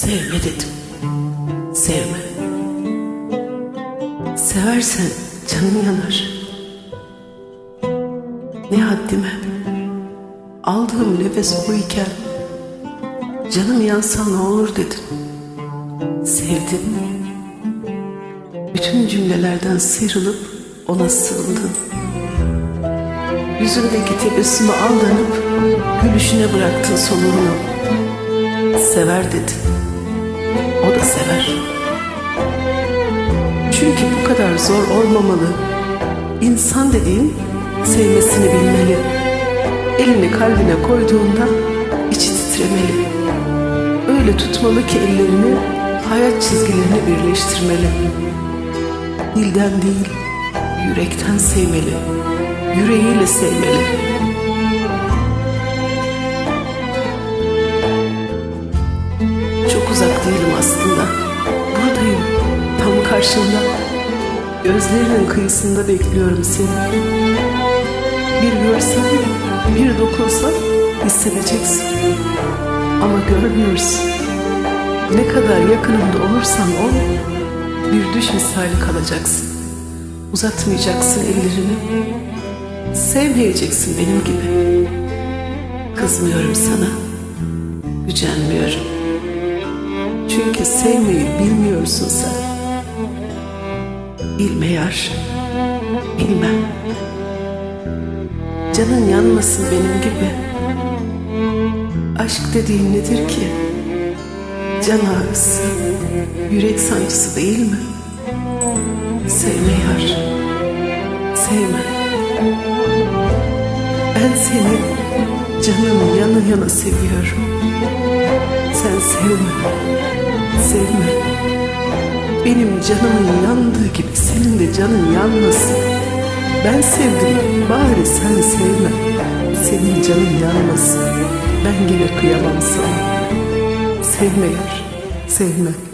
Sevme dedim. Sevme. Seversen canım yanar. Ne haddime. Aldığım nefes o iken canım yansa ne olur dedim. Sevdim. Bütün cümlelerden sıyrılıp ona sığındım. Yüzündeki tebessüme aldanıp gülüşüne bıraktın solunu. Sever dedin. O da sever. Çünkü bu kadar zor olmamalı. İnsan dediğin sevmesini bilmeli. Elini kalbine koyduğunda içi titremeli. Öyle tutmalı ki ellerini hayat çizgilerini birleştirmeli. Dilden değil, yürekten sevmeli. Yüreğiyle sevmeli. Değilim aslında. Buradayım, tam karşında. Gözlerinin kıyısında bekliyorum seni. Bir görsen, bir dokunsan hissedeceksin. Ama görmüyorsun. Ne kadar yakınımda olursan ol, bir düş misali kalacaksın. Uzatmayacaksın ellerini. Sevmeyeceksin benim gibi. Kızmıyorum sana. Gücenmiyorum. Çünkü sevmeyi bilmiyorsun sen. Bilme yar. Bilmem. Canın yanmasın benim gibi. Aşk dediğin nedir ki? Can ağrısı, yürek sancısı değil mi? Sevme yar. Sevme. Ben seni canım yana yana seviyorum. Sevme. Sevme. Benim canımın yandığı gibi senin de canın yanmasın. Ben sevdim bari sen sevme. Senin canın yanmasın. Ben gene kıyamam sana. Sevme yar, sevme.